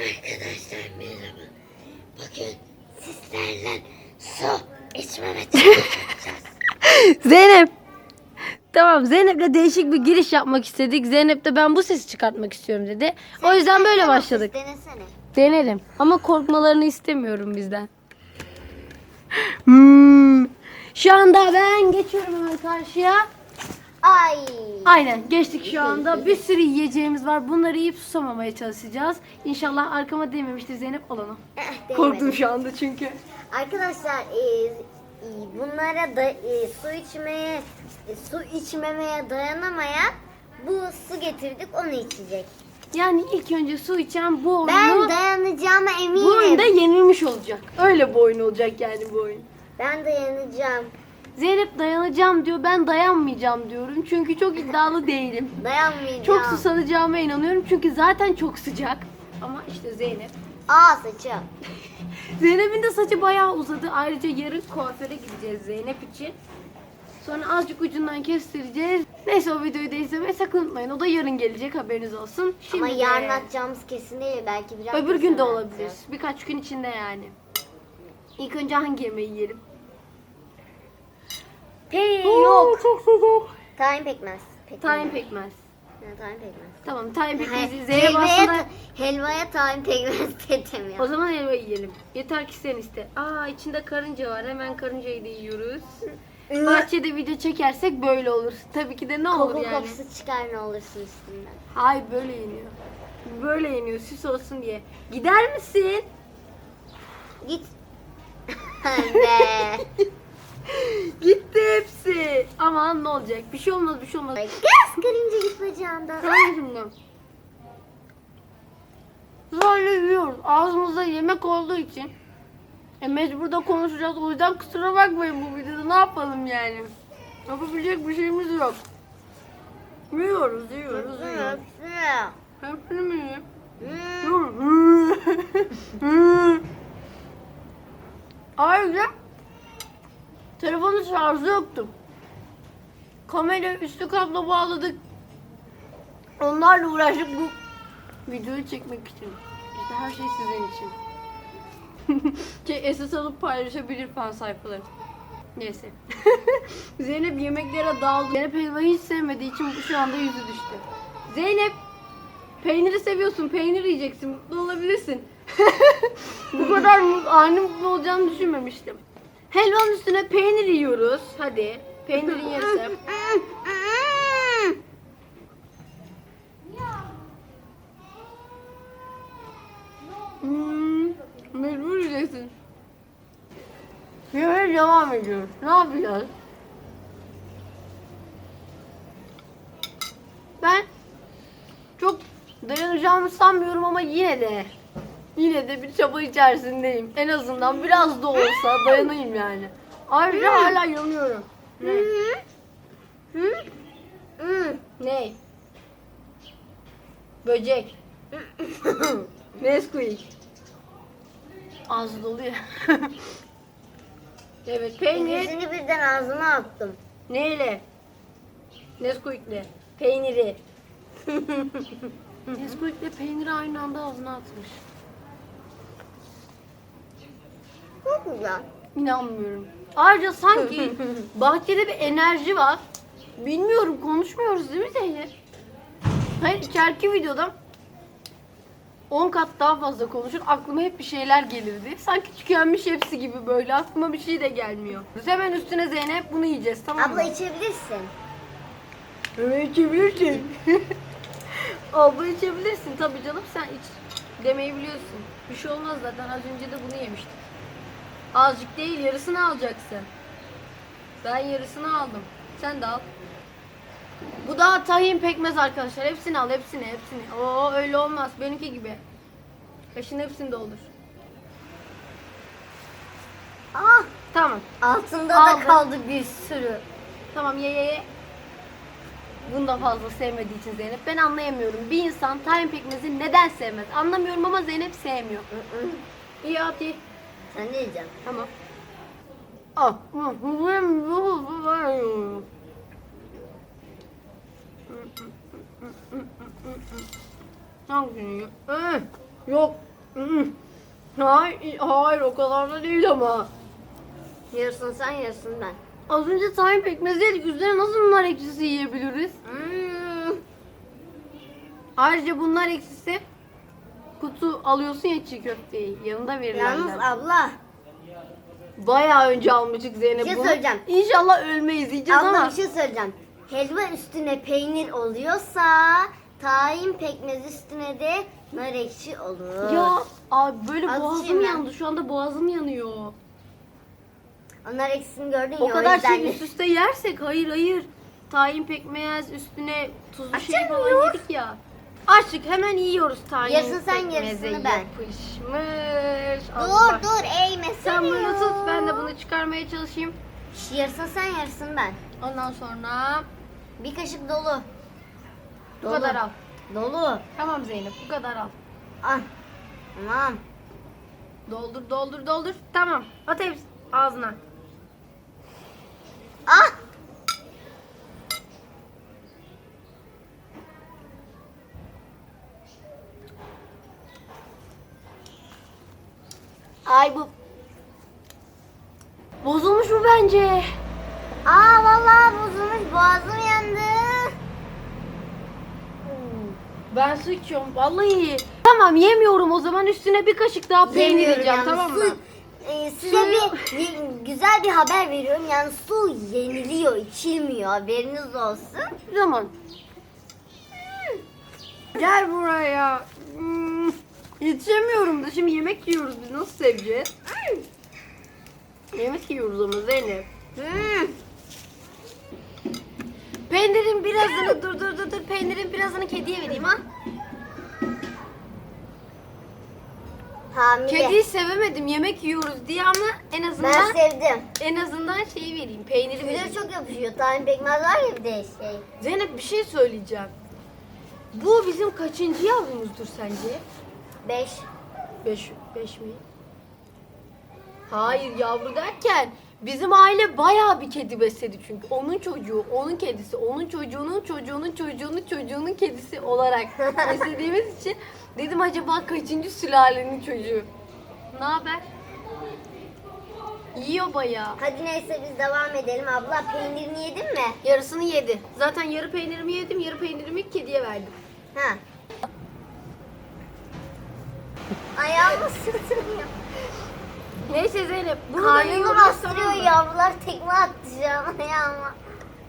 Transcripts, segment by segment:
Arkadaşlar merhaba. Bugün sizlerle su içmeme çalışacağız. Zeynep. Tamam Zeynep'le değişik bir giriş yapmak istedik. Zeynep de ben bu sesi çıkartmak istiyorum dedi. O yüzden böyle başladık. Denesene. Denerim. Ama korkmalarını istemiyorum bizden. Hmm. Şu anda ben geçiyorum hemen karşıya. Ay. Aynen geçtik şu anda. Bir sürü yiyeceğimiz var. Bunları yiyip susamamaya çalışacağız. İnşallah arkama değmemiştir Zeynep alana. Eh. Korktum şu anda çünkü. Arkadaşlar e, e, bunlara da e, su içmeye e, su içmemeye dayanamayan bu su getirdik onu içecek. Yani ilk önce su içen bu oyunu Ben dayanacağıma eminim. bu oyunda yenilmiş olacak. Öyle bu oyun olacak yani bu oyun. Ben dayanacağım. Zeynep dayanacağım diyor. Ben dayanmayacağım diyorum. Çünkü çok iddialı değilim. Dayanmayacağım. Çok susanacağıma inanıyorum. Çünkü zaten çok sıcak. Ama işte Zeynep. Aa saçım. Zeynep'in de saçı bayağı uzadı. Ayrıca yarın kuaföre gideceğiz Zeynep için. Sonra azıcık ucundan kestireceğiz. Neyse o videoyu da izlemeyi sakın unutmayın. O da yarın gelecek haberiniz olsun. Ama de- yarın atacağımız kesin değil. Belki biraz Öbür gün de olabilir. atacağız. Birkaç gün içinde yani. İlk önce hangi yemeği yiyelim? Pe yok. Çok sıcak. Tayin pekmez. pekmez. Tayin pekmez. Ha, tayin pekmez. Tamam tayin He- pekmezi. Helvaya, aslında... helvaya tayin pekmez dedim O ya. zaman helva yiyelim. Yeter ki sen iste. Aa içinde karınca var. Hemen karıncayı da yiyoruz. Bahçede video çekersek böyle olur. Tabii ki de ne olur Koku yani. kokusu çıkar ne olursun üstünden. Hayır böyle yeniyor. Böyle yeniyor süs olsun diye. Gider misin? Git. Be. Gitti hepsi. Aman ne olacak? Bir şey olmaz bir şey olmaz. Kız karınca git bacağından. Hadi şimdi. Böyle yiyoruz. Ağzımızda yemek olduğu için. E mecbur da konuşacağız. O yüzden kusura bakmayın bu videoda. Ne yapalım yani? Yapabilecek bir şeyimiz yok. Yiyoruz, yiyoruz, yiyoruz. Hepsini mi yiyeyim? Ayrıca telefonun şarjı yoktu. Kamera üstü kablo bağladık. Onlarla uğraştık bu videoyu çekmek için. İşte her şey sizin için. Şey, esas alıp paylaşabilir fan sayfaları. Neyse. Zeynep yemeklere daldı. Zeynep helvayı hiç sevmediği için şu anda yüzü düştü. Zeynep Peyniri seviyorsun, peynir yiyeceksin, mutlu olabilirsin. Bu kadar mutlu, ani mutlu olacağını düşünmemiştim. Helvanın üstüne peynir yiyoruz. Hadi, peynirin yarısı. Hmm, mecbur yiyeceksin. Yemeğe devam ediyoruz. Ne yapacağız? Ben çok dayanacağımı sanmıyorum ama yine de yine de bir çaba içerisindeyim. En azından biraz da olsa dayanayım yani. Ayrıca hala yanıyorum. Ne? Hı? Ne? Böcek. Nesquik. Ağzı doluyor. evet peynir. İkisini birden ağzıma attım. Neyle? Nesquik'le. Peyniri. Nesquik'le peyniri aynı anda ağzına atmış. Çok güzel. İnanmıyorum. Ayrıca sanki bahçede bir enerji var. Bilmiyorum konuşmuyoruz değil mi Zeynep? Hayır içeriki videoda 10 kat daha fazla konuşur. Aklıma hep bir şeyler gelirdi. Sanki tükenmiş hepsi gibi böyle. Aklıma bir şey de gelmiyor. Biz hemen üstüne Zeynep bunu yiyeceğiz tamam mı? Abla içebilirsin. Evet içebilirsin. Abla içebilirsin tabii canım sen iç. Demeyi biliyorsun. Bir şey olmaz zaten az önce de bunu yemiştim. Azıcık değil yarısını alacaksın. Ben yarısını aldım. Sen de al. Bu da tahin pekmez arkadaşlar. Hepsini al hepsini hepsini. Oo öyle olmaz. Benimki gibi. Kaşın hepsinde olur. Ah Tamam. altında Aldım. da kaldı bir sürü. Tamam ye ye ye. Bunu da fazla sevmediği için Zeynep. Ben anlayamıyorum. Bir insan tahin pekmezi neden sevmez? Anlamıyorum ama Zeynep sevmiyor. İyi hadi. Sen ne yiyeceksin? Tamam. Al. Hangisini yiyor? Ee, Yok. Hmm. Hayır, hayır o kadar da değil ama. Yarısını sen yarısını ben. Az önce tahin pekmezi yedik. Üzerine nasıl nar ekşisi yiyebiliriz? Hmm. Ayrıca bunlar eksisi kutu alıyorsun ya çiğ köfteyi. Yanında Yalnız verilenler. abla. Bayağı önce almıştık Zeynep Bir şey bunu. söyleyeceğim. İnşallah ölmeyiz yiyeceğiz Abla ama. bir şey söyleyeceğim. Helva üstüne peynir oluyorsa tahin pekmez üstüne de nar ekşi olur. Ya abi böyle Az boğazım yiyeyim ben. yandı. Şu anda boğazım yanıyor. Onlar ekşisini gördün O ya kadar yüzden şey de- üst üste yersek hayır hayır. Tahin pekmez üstüne tuzlu şey falan Açamıyor. yedik ya. Açtık hemen yiyoruz tahin Yarısını sen, yarısını ben. Yapışmış. Dur Allah. dur eğme Sen bunu tut ben de bunu çıkarmaya çalışayım. Yarısını sen yarısını ben. Ondan sonra Bir kaşık dolu. bu Dolu. kadar al. Dolu. Tamam Zeynep bu kadar al. Al. Tamam. Doldur doldur doldur. Tamam. At hepsi ağzına. Ah! Ay bu bozulmuş mu bence? Aa vallahi bozulmuş boğazım yandı. Ben su içiyorum vallahi. Tamam yemiyorum o zaman üstüne bir kaşık daha peynir Yemiyorum yiyeceğim yalnız. tamam mı? Su- e, size Suyu- bir y- güzel bir haber veriyorum. Yani su yeniliyor, içilmiyor. Haberiniz olsun. Bir zaman. Gel buraya. Hmm, Yetişemiyorum da şimdi yemek yiyoruz biz nasıl seveceğiz? Yemek yiyoruz ama Zeynep. Hmm. Peynirin birazını dur dur dur dur peynirin birazını kediye vereyim ha. Hamile. Kediyi sevemedim yemek yiyoruz diye ama en Ben azından sevdim. en azından şeyi vereyim peyniri vereyim. çok yapışıyor. Tahin pekmez var ya bir de şey. Zeynep bir şey söyleyeceğim. Bu bizim kaçıncı yavrumuzdur sence? Beş. Beş, beş mi? Hayır yavru derken bizim aile bayağı bir kedi besledi çünkü. Onun çocuğu, onun kedisi, onun çocuğunun çocuğunun çocuğunun çocuğunun kedisi olarak beslediğimiz için dedim acaba kaçıncı sülalenin çocuğu? Ne haber? Yiyor bayağı. Hadi neyse biz devam edelim. Abla peynirini yedin mi? Yarısını yedi. Zaten yarı peynirimi yedim, yarı peynirimi kediye verdim. Ha. Ayağımı sırtırıyor. Neyse Zeynep, bunu da Karnını bastırıyor yavrular tekme an ayağıma.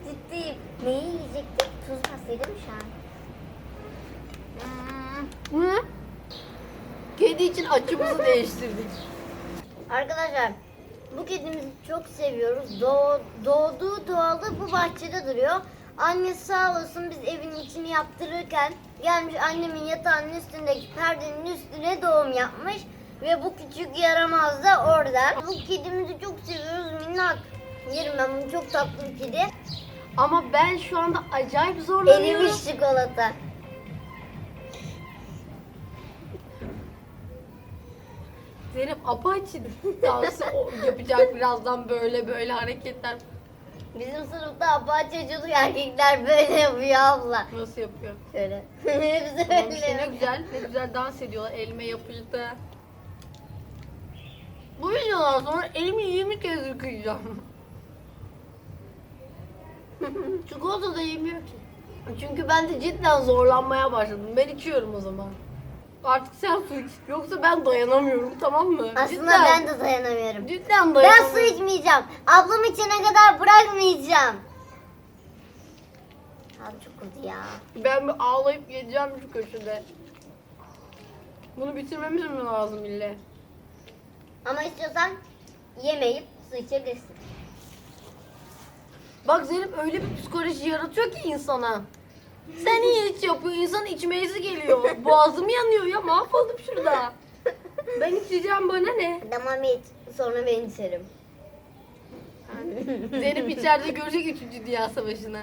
Ciddiyim. Neyi yiyecektik? Tuz pastaydı mı şu an? Hmm. Hı? Kedi için açımızı değiştirdik. Arkadaşlar bu kedimizi çok seviyoruz. Doğ, doğduğu doğalı bu bahçede duruyor. Annesi sağ olsun biz evin içini yaptırırken gelmiş annemin yatağının üstündeki perdenin üstüne doğum yapmış. Ve bu küçük yaramaz da orada. Bu kedimizi çok seviyoruz minnak. Yerim ben bunu çok tatlı bir kedi. Ama ben şu anda acayip zorlanıyorum. Erimiş çikolata. Zeynep apaçi dansı yapacak birazdan böyle böyle hareketler. Bizim sınıfta apaçı çocuk erkekler böyle yapıyor abla. Nasıl yapıyor? Şöyle. Hepsi işte ne güzel, ne güzel dans ediyorlar elime yapıştı. Bu videodan sonra elimi 20 kez yıkayacağım. Çikolata da yemiyor ki. Çünkü ben de cidden zorlanmaya başladım. Ben içiyorum o zaman. Artık sen su iç. Yoksa ben dayanamıyorum tamam mı? Aslında cidden, ben de dayanamıyorum. Cidden Ben dayanamıyorum. su içmeyeceğim. Ablam içene kadar bırakmayacağım. Abi çok kötü ya. Ben bir ağlayıp yiyeceğim şu köşede. Bunu bitirmemiz mi lazım ille? Ama istiyorsan yemeyip su içebilirsin. Bak Zeynep öyle bir psikoloji yaratıyor ki insana. Sen iyi iç yapıyor, insan içmeyesi geliyor. Boğazım yanıyor ya, mahvoldum şurada. Ben içeceğim bana ne? Tamam iç. Sonra ben içerim. Zeynep içeride görecek 3. Dünya Savaşı'nı.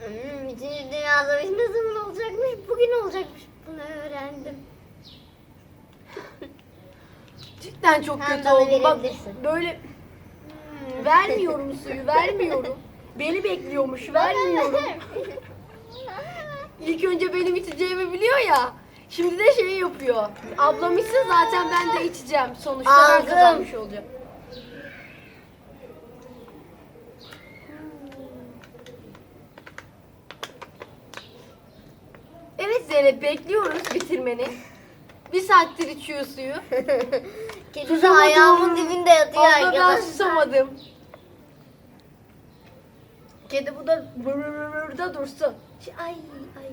Hmm, Üçüncü Dünya Savaşı ne zaman olacakmış? Bugün olacakmış. Bunu öğrendim. Cidden çok Sen kötü bana oldu. Bak verebilirsin. böyle hmm, vermiyorum suyu, vermiyorum. Beni bekliyormuş, vermiyorum. İlk önce benim içeceğimi biliyor ya. Şimdi de şey yapıyor. Ablam içsin zaten ben de içeceğim. Sonuçta ben kazanmış olacağım. Evet Zeynep bekliyoruz bitirmeni. Bir saattir içiyor suyu. Kedi de Susamadım. ayağımın dibinde yatıyor Abla ben arkadaşlar. susamadım. Kedi bu da burada dursun. Ay ay ay.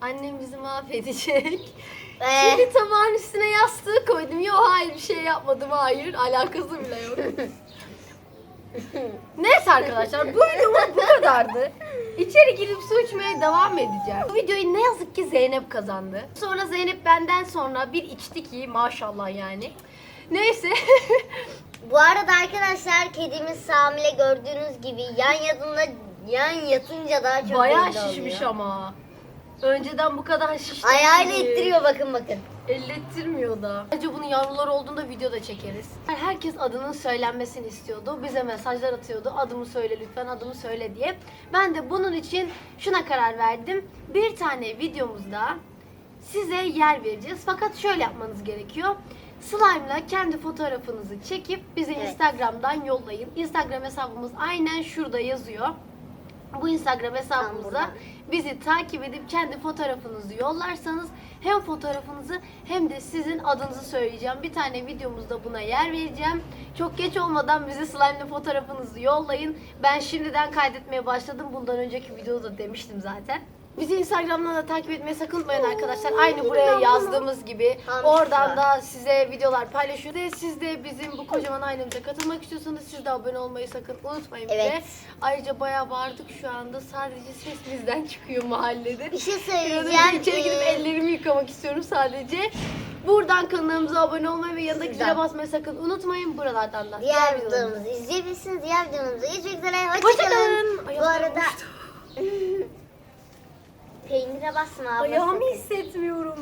Annem bizi mahvedecek. Ee, Şimdi tabağın üstüne yastığı koydum. Yok hayır bir şey yapmadım. Hayır alakası bile yok. Neyse arkadaşlar bu videomuz bu kadardı. İçeri girip su içmeye devam edeceğim. Bu videoyu ne yazık ki Zeynep kazandı. Sonra Zeynep benden sonra bir içti ki maşallah yani. Neyse. Bu arada arkadaşlar kedimiz hamile gördüğünüz gibi yan yatında yan yatınca daha çok Bayağı belli şişmiş oluyor. ama. Önceden bu kadar şiş Ayağıyla ittiriyor bakın bakın. Ellettirmiyor da. Bence bunun yavruları olduğunda videoda çekeriz. Herkes adının söylenmesini istiyordu. Bize mesajlar atıyordu. Adımı söyle lütfen, adımı söyle diye. Ben de bunun için şuna karar verdim. Bir tane videomuzda size yer vereceğiz. Fakat şöyle yapmanız gerekiyor. Slime'la kendi fotoğrafınızı çekip bize Evet. Instagram'dan yollayın. Instagram hesabımız aynen şurada yazıyor. Bu Instagram hesabımıza bizi takip edip kendi fotoğrafınızı yollarsanız hem fotoğrafınızı hem de sizin adınızı söyleyeceğim. Bir tane videomuzda buna yer vereceğim. Çok geç olmadan bize slime'lı fotoğrafınızı yollayın. Ben şimdiden kaydetmeye başladım. Bundan önceki videoda da demiştim zaten. Bizi Instagram'dan da takip etmeyi sakın unutmayın arkadaşlar. Aynı buraya yazdığımız gibi oradan da size videolar paylaşıyoruz. Ve Siz de bizim bu kocaman ailemize katılmak istiyorsanız siz de abone olmayı sakın unutmayın bize. Evet. Ayrıca bayağı bağırdık şu anda. Sadece ses bizden çıkıyor mahallede. Bir şey Bir an söyleyeceğim. önce içeri gidip Ee, ellerimi yıkamak istiyorum sadece. Buradan kanalımıza abone olmayı ve yanındaki zile basmayı sakın unutmayın. Buralardan da. Diğer videolarımızı- izleyebilirsiniz. Diğer videomuzu görüşmek üzere. Hoşçakalın. Hoşçakalın. Bu arada. peynire basma ablası. Ayağımı hissetmiyorum.